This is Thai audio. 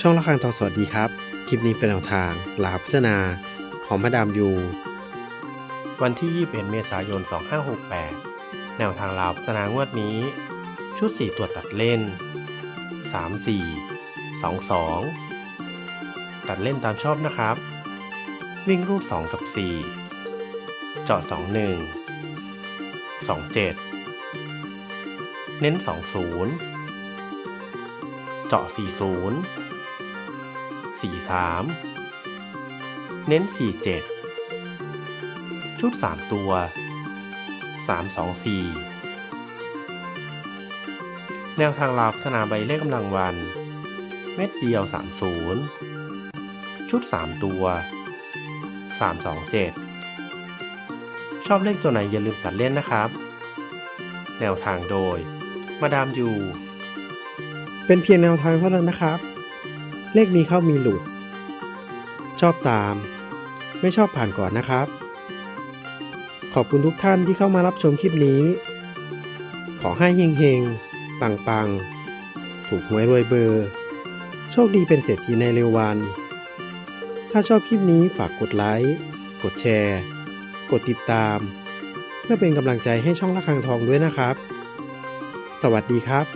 ช่องละครังทองสวัสดีครับ คลิปนี้เป็นแนวทางลาวพัฒนาของมาดามยู วันที่ 21 เมษายน 2568 แนวทางลาวพัฒนางวดนี้ ชุด 4 ตัวตัดเล่น 3 4 2 2 ตัดเล่นตามชอบนะครับ วิ่งรูด 2 กับ 4 เจาะ 2 1 2 7 เน้น 2 0 เจาะ 4 4 3 เน้น 4 7 ชุด 3 ตัว 3 2 4 แนวทางลาวพัฒนาใบเลขกำลังวัน เม็ดเดียว 30 ชุด 3 ตัว 3 2 7 ชอบเลขตัวไหนอย่าลืมตัดเล่นนะครับ แนวทางโดย มาดามยูเป็นเพียงแนวทางเท่านั้นนะครับ เลขมีเข้ามีหลุด ชอบตาม ไม่ชอบผ่านก่อนนะครับ ขอบคุณทุกท่านที่เข้ามารับชมคลิปนี้ ขอให้เฮงเฮงปังปังๆ ถูกหวยรวยเบอร์ โชคดีเป็นเศรษฐีในเร็ววัน ถ้าชอบคลิปนี้ฝากกดไลค์ กดแชร์ กดติดตาม เพื่อเป็นกำลังใจให้ช่องละคังทองด้วยนะครับ สวัสดีครับ